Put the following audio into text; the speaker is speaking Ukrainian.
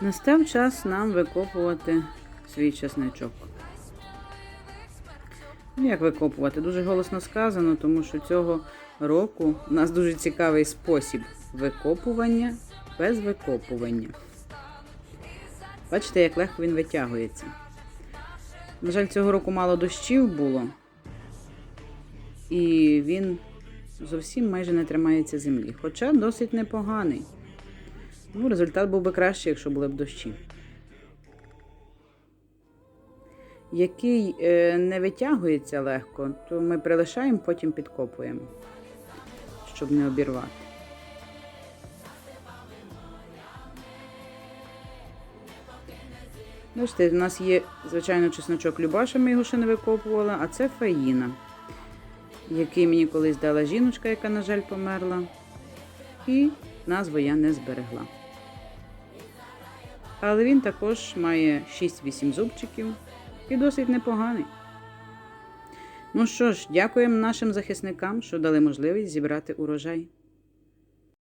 Настав час нам викопувати свій чесничок. Ну, Як викопувати? Дуже голосно сказано, тому що цього року у нас дуже цікавий спосіб викопування без викопування. Бачите, як легко він витягується. На жаль, цього року мало дощів було, і він зовсім майже не тримається землі, хоча досить непоганий. Ну, результат був би кращий, якщо були б дощі. Який е, не витягується легко, то ми прилишаємо, потім підкопуємо, щоб не обірвати. Бачите, у нас є, звичайно, чесночок Любаша, ми його ще не викопували, а це фаїна, який мені колись дала жіночка, яка, на жаль, померла. І назву я не зберегла. Але він також має 6-8 зубчиків і досить непоганий. Ну що ж, дякуємо нашим захисникам, що дали можливість зібрати урожай.